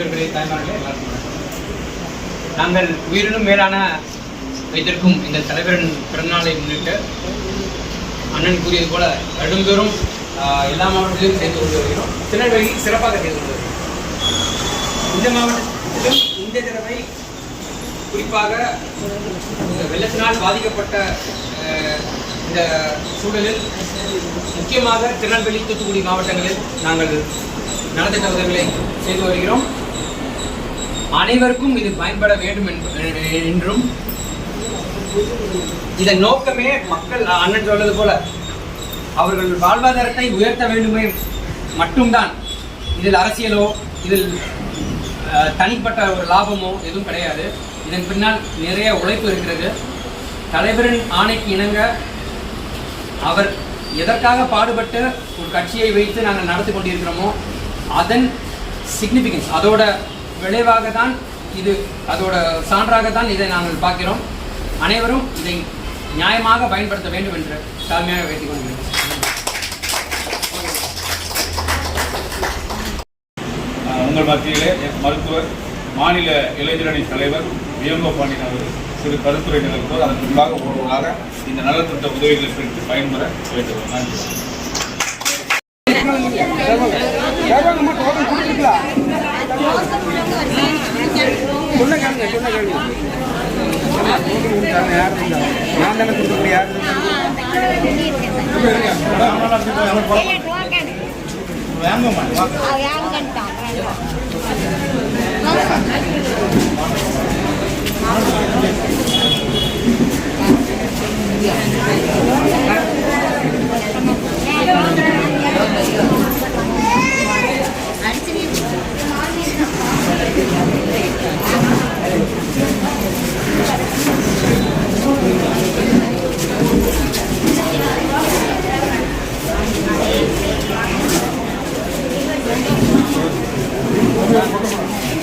பெரியோர்களே தாய்மார்களே எல்லாருக்கும் நாங்கள் உயிரினும் மேலான வைத்திருக்கும் இந்த தலைவரின் பிறந்தநாளை முன்னிட்டு அண்ணன் கூறியது போல வருடந்தோறும் எல்லா மாவட்டத்திலும் செய்து கொண்டு வருகிறோம். திருநெல்வேலி சிறப்பாக செய்து கொண்டு வருகிறோம். இந்த மாவட்டத்திலும் இந்த தடவை குறிப்பாக வெள்ளத்தினால் பாதிக்கப்பட்ட இந்த சூழலில் முக்கியமாக திருநெல்வேலி தூத்துக்குடி மாவட்டங்களில் நாங்கள் நலத்திட்ட உதவிகளை செய்து வருகிறோம். அனைவருக்கும் இது பயன்பட வேண்டும் என்றும் இதன் நோக்கமே மக்கள் அண்ணன் சொல்வது போல அவர்கள் வாழ்வாதாரத்தை உயர்த்த வேண்டுமே மட்டும்தான். இதில் அரசியலோ இதில் தனிப்பட்ட ஒரு லாபமோ எதுவும் கிடையாது. இதன் பின்னால் நிறைய உழைப்பு இருக்கிறது. தலைவரின் ஆணைக்கு இணங்க அவர் எதற்காக பாடுபட்டு ஒரு கட்சியை வைத்து நாங்கள் நடத்தி கொண்டிருக்கிறோமோ அதன் சிக்னிஃபிகன்ஸ் அதோட விளைவாக தான் இது அதோட சான்றாக தான் இதை நாங்கள் பார்க்கிறோம். அனைவரும் இதை நியாயமாக பயன்படுத்த வேண்டும் என்று தாழ்மையாக வைத்துக் கொள்கிறேன். உங்கள் மத்தியிலே மருத்துவர் மாநில இளைஞரணி தலைவர் வியங்கோ பாண்டியன் அவர் சிறு கருத்துரை நிகழ்த்துவோர் அதன் முன்பாக ஒருவராக இந்த நலத்திட்ட உதவிகளை பெற்று பயன்பெற வேண்டும் நன்றி. சொன்ன கேளுங்க சொன்ன கேளுங்க. நான் தானே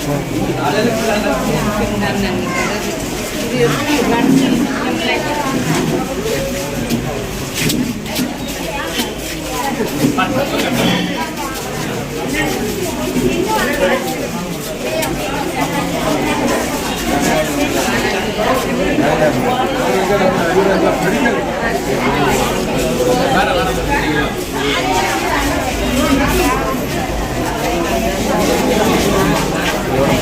கொடுக்கக்கூடிய யார்